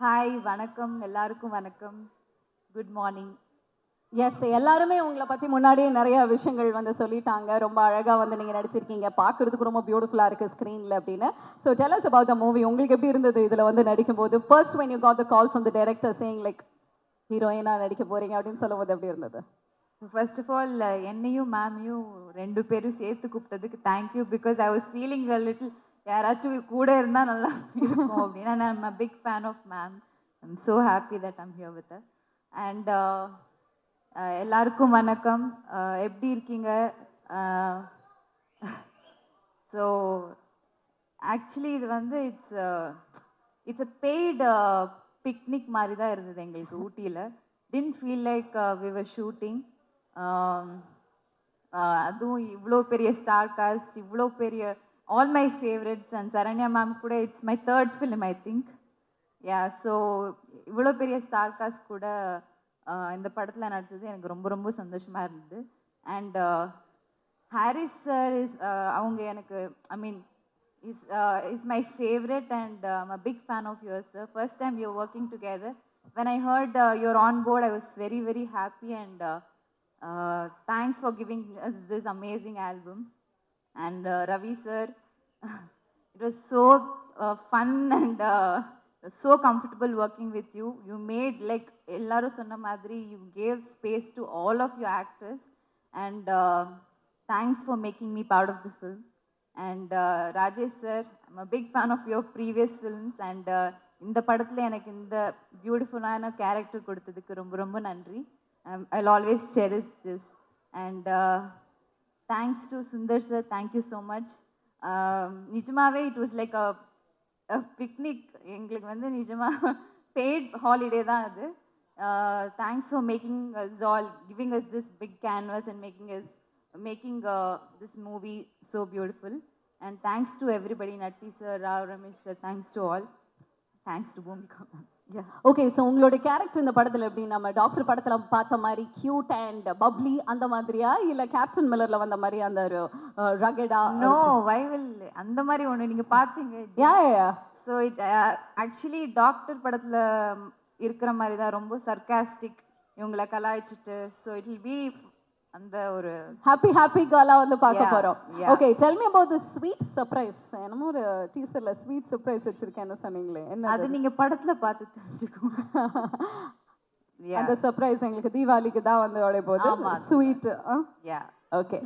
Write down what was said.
Hi வணக்கம். எல்லாருக்கும் வணக்கம். குட் மார்னிங் எஸ் எல்லாருமே உங்களை பற்றி முன்னாடியே நிறைய விஷயங்கள் வந்து சொல்லிட்டாங்க. ரொம்ப அழகாக வந்து நீங்கள் நடிச்சிருக்கீங்க. பார்க்குறதுக்கு ரொம்ப பியூட்டிஃபுல்லாக இருக்குது ஸ்க்ரீனில் அப்படின்னு. So tell about the movie உங்களுக்கு எப்படி இருந்தது இதில் வந்து நடிக்கும்போது? First when you got the call from the director saying like ஹீரோயினாக நடிக்க போகிறீங்க அப்படின்னு சொல்லும்போது எப்படி இருந்தது? ஃபர்ஸ்ட் ஆஃப் ஆல் என்னையும் மேமையும் ரெண்டு பேரும் சேர்த்து கூப்பிட்டதுக்கு thank you because I was feeling a little யாராச்சும் கூட இருந்தால் நல்லா இருக்கும் அப்படின்னு நான் I'm big fan of ma'am I'm so happy that I'm here with and எல்லாருக்கும் வணக்கம். Uh, எப்படி இருக்கீங்க? Uh, ஸோ ஆக்சுவலி இது வந்து it's it's a paid picnic மாதிரி தான் இருந்தது எங்களுக்கு ஊட்டியில். Didn't feel like we were shooting அதுவும் இவ்வளோ பெரிய ஸ்டார் காஸ்ட் இவ்வளோ பெரிய all my favourites and Saranya ma'am கூட it's my third film I think yeah so இவ்வளோ பெரிய ஸ்டார் காஸ்ட் கூட இந்த படத்தில் நடிச்சது எனக்கு ரொம்ப ரொம்ப சந்தோஷமாக இருந்தது. அண்ட் ஹாரிஸ் சார் இஸ் அவங்க எனக்கு I mean is is my favourite and I'm a big fan of your sir first time you're working together when I heard your on board I was very very happy and thanks for giving this amazing album and uh, Ravi sir, it was so uh, fun and uh, so comfortable working with you. You made like எல்லாரும் சொன்ன மாதிரி you gave space to all of your actors and uh, thanks for making me part of this film. And uh, Rajesh sir, I'm a big fan of your previous films and uh, இந்த படத்தில் எனக்கு இந்த பியூட்டிஃபுல்லான character கொடுத்ததுக்கு ரொம்ப ரொம்ப நன்றி I always cherish this and thanks to Sundar sir thank you so much நிஜமாவே it was like a picnic எங்களுக்கு வந்து நிஜமாக பெய்ட் ஹாலிடே தான் அது. Thanks for making us all giving us this big canvas and making us making this movie so beautiful and thanks to everybody Natty sir Rao Ramesh sir thanks to all thanks to Bhoomika okay so உங்களோட character இந்த படத்துல எப்படி? நம்ம doctor படத்துல பார்த்த மாதிரி cute and bubbly அந்த மாதிரியா? இல்ல கேப்டன் மில்லர்ல வந்த மாதிரி அந்த ஒரு ரகடா நோ வைவில் அந்த மாதிரி ஒன்று நீங்கள் பார்த்தீங்க. Yeah so it actually doctor படத்தில் இருக்கிற மாதிரி தான் ரொம்ப சர்க்காஸ்டிக் இவங்களை கலாய்ச்சிட்டு. ஸோ இட் வில் பி அந்த ஒரு ஹாப்பி ஹாப்பி கேர்லா வந்து பார்க்க போறோம். Okay tell me about the sweet surprise என்னமோ ஒரு டீசர்ல ஸ்வீட் சர்ப்ரைஸ் வச்சிருக்கேன்னு சொன்னீங்களே. என்ன அது நீங்கள் படத்தில் பார்த்து தெரிஞ்சுக்கோங்க. அந்த சர்ப்ரைஸ் எங்களுக்கு தீபாவளிக்கு தான் வந்து உடைய போது. Sweet okay